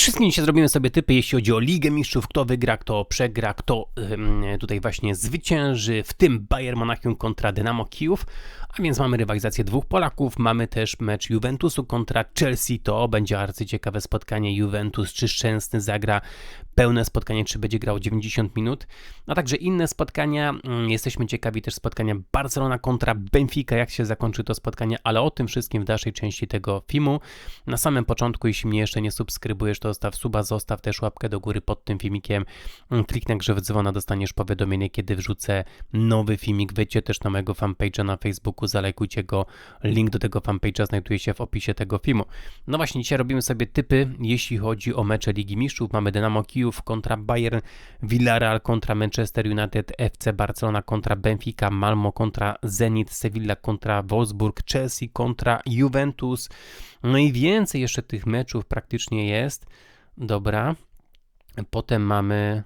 Wszystkim, dzisiaj zrobimy sobie typy, jeśli chodzi o Ligę Mistrzów, kto wygra, kto przegra, kto ym, tutaj właśnie zwycięży, w tym Bayern Monachium kontra Dynamo Kijów, a więc mamy rywalizację dwóch Polaków, mamy też mecz Juventusu kontra Chelsea, to będzie arcyciekawe spotkanie. Juventus, czy Szczęsny zagra pełne spotkanie, czy będzie grał 90 minut, a także inne spotkania, mm, jesteśmy ciekawi też spotkania Barcelona kontra Benfica, jak się zakończy to spotkanie, ale o tym wszystkim w dalszej części tego filmu. Na samym początku, jeśli mnie jeszcze nie subskrybujesz, to zostaw suba, zostaw też łapkę do góry pod tym filmikiem, mm, kliknij grzew dzwona, dostaniesz powiadomienie, kiedy wrzucę nowy filmik, wejdźcie też na mojego fanpage'a na Facebooku, zalajkujcie go, link do tego fanpage'a znajduje się w opisie tego filmu. No właśnie, dzisiaj robimy sobie typy, jeśli chodzi o mecze Ligi Mistrzów, mamy Dynamo Kijów kontra Bayern, Villarreal kontra Manchester United, FC Barcelona kontra Benfica, Malmo kontra Zenit, Sevilla kontra Wolfsburg, Chelsea kontra Juventus, no i więcej jeszcze tych meczów praktycznie jest. Dobra. Potem mamy.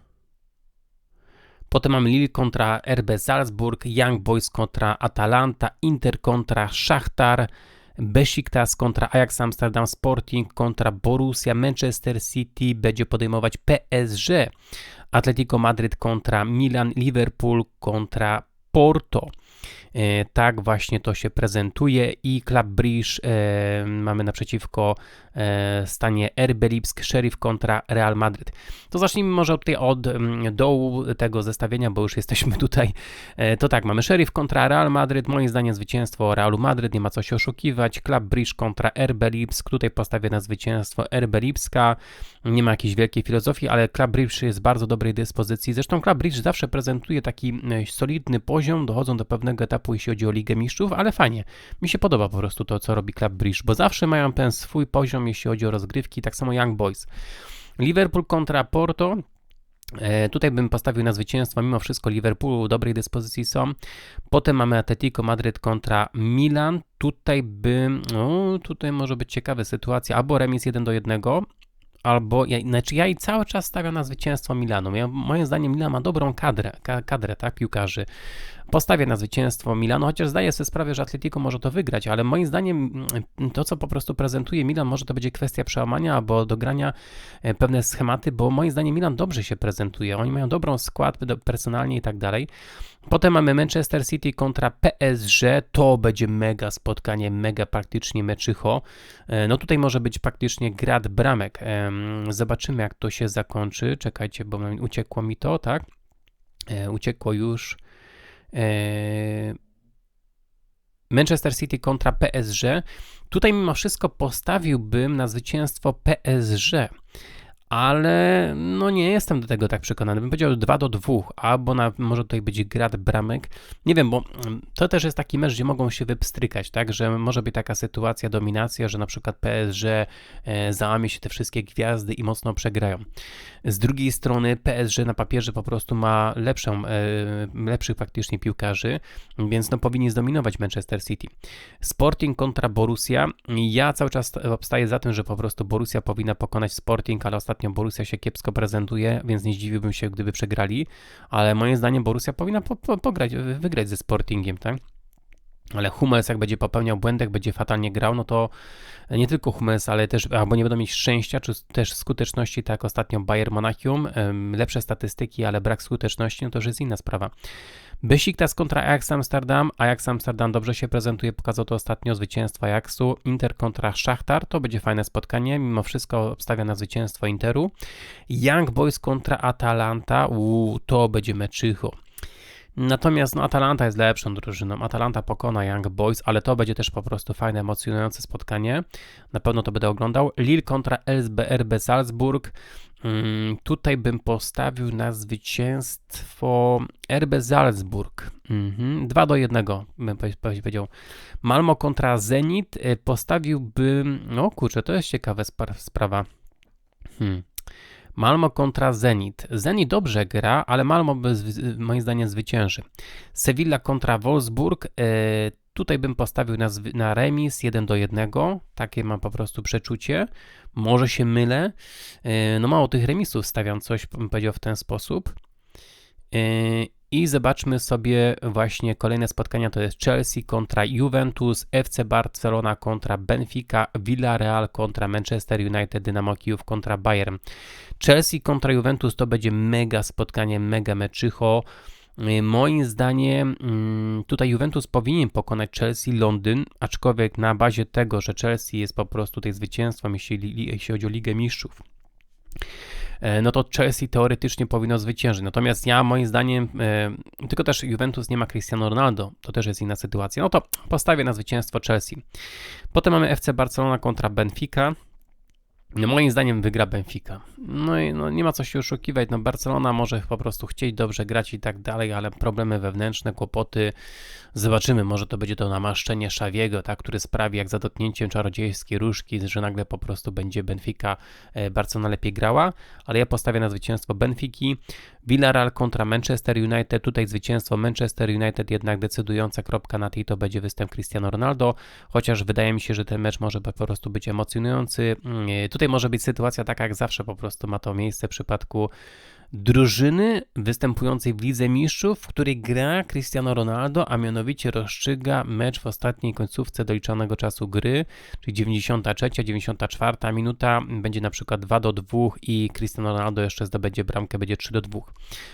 Potem mamy Lille kontra RB Salzburg, Young Boys kontra Atalanta, Inter kontra Szachtar, Besiktas kontra Ajax Amsterdam Sporting kontra Borussia, Manchester City będzie podejmować PSG, Atletico Madryt kontra Milan, Liverpool kontra Porto. E, tak właśnie to się prezentuje i Club Brugge e, mamy naprzeciwko e, stanie RB Lipsk, Sheriff kontra Real Madryt. To zacznijmy może tutaj od mm, dołu tego zestawienia, bo już jesteśmy tutaj. To tak, mamy Sheriff kontra Real Madryt, moim zdaniem zwycięstwo Realu Madryt, nie ma co się oszukiwać. Club Brugge kontra RB Lipsk, tutaj postawię na zwycięstwo RB Lipska. Nie ma jakiejś wielkiej filozofii, ale Club Brugge jest bardzo dobrej dyspozycji. Zresztą Club Brugge zawsze prezentuje taki solidny poziom, dochodzą do pewnego etapu jeśli chodzi o Ligę Mistrzów, ale fajnie. Mi się podoba po prostu to, co robi Club Bridge, bo zawsze mają ten swój poziom, jeśli chodzi o rozgrywki, tak samo Young Boys. Liverpool kontra Porto. E, tutaj bym postawił na zwycięstwo, mimo wszystko Liverpoolu w dobrej dyspozycji są. Potem mamy Atletico Madryt kontra Milan. Tutaj bym, no, tutaj może być ciekawa sytuacja, albo remis 1 do 1, albo, ja, znaczy ja i cały czas stawiam na zwycięstwo Milanu. Ja, moim zdaniem Milan ma dobrą kadrę, kadrę tak, piłkarzy postawię na zwycięstwo Milanu, chociaż zdaję sobie sprawę, że Atletico może to wygrać, ale moim zdaniem mm, to, co po prostu prezentuje Milan, może to będzie kwestia przełamania albo dogrania e, pewne schematy, bo moim zdaniem Milan dobrze się prezentuje. Oni mają dobrą skład personalnie i tak dalej. Potem mamy Manchester City kontra PSG. To będzie mega spotkanie, mega praktycznie meczycho. E, no tutaj może być praktycznie grad bramek. Zobaczymy, jak to się zakończy. Czekajcie, bo uciekło mi to, tak? E, uciekło już. Eee, Manchester City kontra PSG. Tutaj mimo wszystko postawiłbym na zwycięstwo PSG ale no nie jestem do tego tak przekonany. Bym powiedział 2 do 2, albo na, może tutaj być grad bramek. Nie wiem, bo mm, to też jest taki mecz, gdzie mogą się wypstrykać, tak, że może być taka sytuacja, dominacja, że na przykład PSG e, załamie się te wszystkie gwiazdy i mocno przegrają. Z drugiej strony PSG na papierze po prostu ma lepszą, e, lepszych faktycznie piłkarzy, więc no powinni zdominować Manchester City. Sporting kontra Borussia. Ja cały czas obstaję za tym, że po prostu Borussia powinna pokonać Sporting, ale ostatnio Borussia się kiepsko prezentuje, więc nie zdziwiłbym się, gdyby przegrali, ale moim zdaniem Borussia powinna po, po, pograć, wygrać ze Sportingiem, tak? Ale Hummels jak będzie popełniał błędek, będzie fatalnie grał, no to nie tylko Hummels, ale też albo nie będą mieć szczęścia, czy też skuteczności, tak jak ostatnio Bayern Monachium, lepsze statystyki, ale brak skuteczności, no to już jest inna sprawa. Besiktas kontra Ajax Amsterdam. Ajax Amsterdam dobrze się prezentuje, pokazał to ostatnio zwycięstwo Ajaxu. Inter kontra Szachtar, to będzie fajne spotkanie, mimo wszystko obstawia na zwycięstwo Interu. Young Boys kontra Atalanta, Uuu, to będzie meczycho. Natomiast no, Atalanta jest lepszą drużyną. Atalanta pokona Young Boys, ale to będzie też po prostu fajne, emocjonujące spotkanie. Na pewno to będę oglądał. Lille kontra SBRB Salzburg. Hmm, tutaj bym postawił na zwycięstwo RB Salzburg. Mhm, 2 do 1 bym powiedział. Malmo kontra Zenit. Y, postawiłbym. No kurczę, to jest ciekawa sprawa. Hmm. Malmo kontra Zenit. Zenit dobrze gra, ale Malmo moim zdaniem zwycięży. Sevilla kontra Wolfsburg. E, tutaj bym postawił na, na remis 1 do 1. Takie mam po prostu przeczucie. Może się mylę. E, no mało tych remisów stawiam coś, bym powiedział w ten sposób. I zobaczmy sobie właśnie kolejne spotkania. To jest Chelsea kontra Juventus, FC Barcelona kontra Benfica, Villarreal kontra Manchester United, Dynamo Kijów kontra Bayern. Chelsea kontra Juventus to będzie mega spotkanie, mega meczycho. Y, Moim zdaniem mm, tutaj Juventus powinien pokonać Chelsea Londyn, aczkolwiek na bazie tego, że Chelsea jest po prostu tutaj zwycięstwem, jeśli, jeśli chodzi o Ligę Mistrzów no to Chelsea teoretycznie powinno zwyciężyć. Natomiast ja moim zdaniem, e, tylko też Juventus nie ma Cristiano Ronaldo, to też jest inna sytuacja. No to postawię na zwycięstwo Chelsea. Potem mamy FC Barcelona kontra Benfica. No moim zdaniem wygra Benfica. No i no, nie ma co się oszukiwać. No Barcelona może po prostu chcieć dobrze grać i tak dalej, ale problemy wewnętrzne, kłopoty. Zobaczymy, może to będzie to namaszczenie Szawiego, tak, który sprawi jak za dotknięciem czarodziejskiej różki, że nagle po prostu będzie Benfica e, Barcelona lepiej grała, ale ja postawię na zwycięstwo Benfiki. Villarreal kontra Manchester United. Tutaj zwycięstwo Manchester United jednak decydująca kropka na tej to będzie występ Cristiano Ronaldo, chociaż wydaje mi się, że ten mecz może po prostu być emocjonujący. Mm, e, tutaj może być sytuacja taka jak zawsze po prostu ma to miejsce w przypadku drużyny występującej w Lidze Mistrzów, w której gra Cristiano Ronaldo, a mianowicie rozstrzyga mecz w ostatniej końcówce doliczonego czasu gry, czyli 93, 94 minuta, będzie na przykład 2 do 2 i Cristiano Ronaldo jeszcze zdobędzie bramkę, będzie 3 do 2.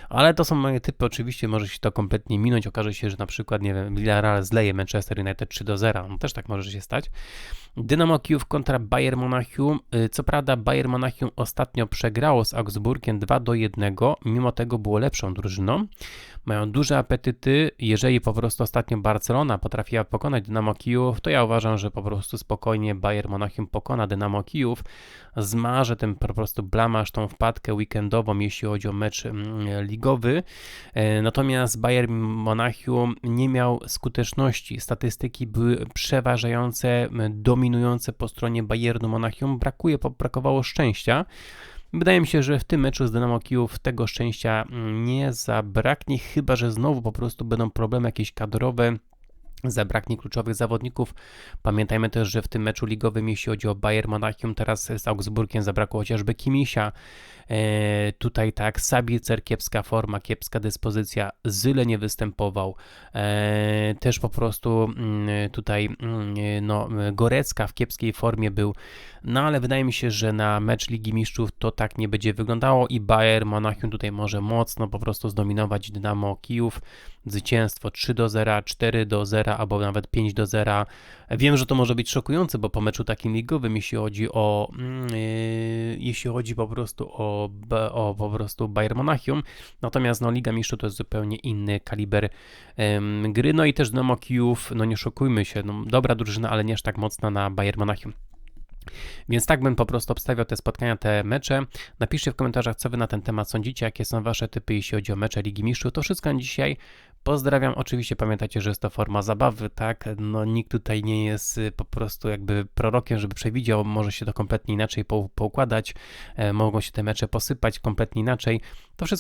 Ale to są moje typy, oczywiście może się to kompletnie minąć, okaże się, że na przykład, nie wiem, Villarreal zleje Manchester United 3 do 0, no też tak może się stać. Dynamo Kijów kontra Bayern Monachium. Y, co prawda Bayern Monachium ostatnio przegrało z Augsburgiem 2 do 1, mimo tego było lepszą drużyną. Mają duże apetyty. Jeżeli po prostu ostatnio Barcelona potrafiła pokonać Dynamo Kijów, to ja uważam, że po prostu spokojnie Bayern Monachium pokona Dynamo Kijów. Zmarzy ten po prostu blamasz, tą wpadkę weekendową, jeśli chodzi o mecz mm, ligowy. E, natomiast Bayern Monachium nie miał skuteczności. Statystyki były przeważające, dominujące po stronie Bayernu Monachium. Brakuje, brakowało szczęścia. Wydaje mi się, że w tym meczu z Dynamo Kijów tego szczęścia mm, nie zabraknie, chyba że znowu po prostu będą problemy jakieś kadrowe zabraknie kluczowych zawodników. Pamiętajmy też, że w tym meczu ligowym, jeśli chodzi o Bayern Monachium, teraz z Augsburgiem zabrakło chociażby Kimisia. E, tutaj tak, Sabicer, kiepska forma, kiepska dyspozycja, Zyle nie występował. E, też po prostu mm, tutaj mm, no, Gorecka w kiepskiej formie był. No ale wydaje mi się, że na mecz Ligi Mistrzów to tak nie będzie wyglądało i Bayern Monachium tutaj może mocno po prostu zdominować Dynamo Kijów. Zwycięstwo 3 do 0, 4 do 0 albo nawet 5 do 0. Wiem, że to może być szokujące, bo po meczu takim ligowym, jeśli chodzi o yy, jeśli chodzi po prostu o, o po prostu Bayern Monachium, natomiast no, Liga Mistrzów to jest zupełnie inny kaliber yy, gry, no i też Dynamo Kijów, no nie szokujmy się, no, dobra drużyna, ale nie aż tak mocna na Bayern Monachium. Więc tak bym po prostu obstawiał te spotkania, te mecze. Napiszcie w komentarzach, co wy na ten temat sądzicie, jakie są wasze typy, jeśli chodzi o mecze Ligi Mistrzów. To wszystko na dzisiaj. Pozdrawiam. Oczywiście pamiętajcie, że jest to forma zabawy, tak? No nikt tutaj nie jest y, po prostu jakby prorokiem, żeby przewidział, może się to kompletnie inaczej poukładać, e, mogą się te mecze posypać kompletnie inaczej. To wszystko